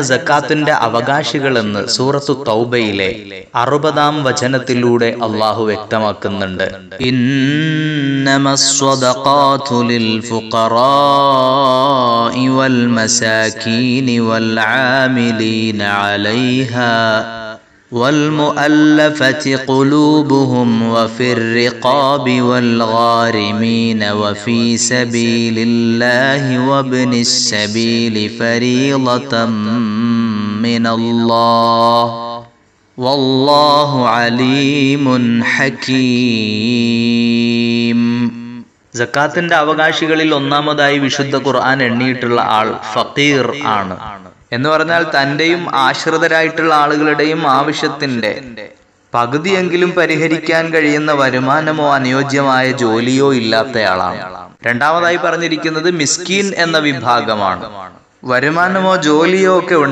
സക്കാത്തിന്റെ അവകാശികളെന്ന് സൂറത്തു തൗബയിലെ അറുപതാം വചനത്തിലൂടെ അള്ളാഹു വ്യക്തമാക്കുന്നുണ്ട് إنما الصدقات للفقراء والمساكين والعاملين عليها والمؤلفة قلوبهم وفي الرقاب والغارمين وفي سبيل الله وابن السبيل فريضة من الله والله عليم حكيم സക്കാത്തിന്റെ അവകാശികളിൽ ഒന്നാമതായി വിശുദ്ധ ഖുർആൻ എണ്ണിയിട്ടുള്ള ആൾ ഫക്കീർ ആണ് എന്ന് പറഞ്ഞാൽ തന്റെയും ആശ്രിതരായിട്ടുള്ള ആളുകളുടെയും ആവശ്യത്തിന്റെ പകുതിയെങ്കിലും പരിഹരിക്കാൻ കഴിയുന്ന വരുമാനമോ അനുയോജ്യമായ ജോലിയോ ഇല്ലാത്തയാളാണ്. രണ്ടാമതായി പറഞ്ഞിരിക്കുന്നത് മിസ്കീൻ എന്ന വിഭാഗമാണ്. വരുമാനമോ ജോലിയോ ഒക്കെ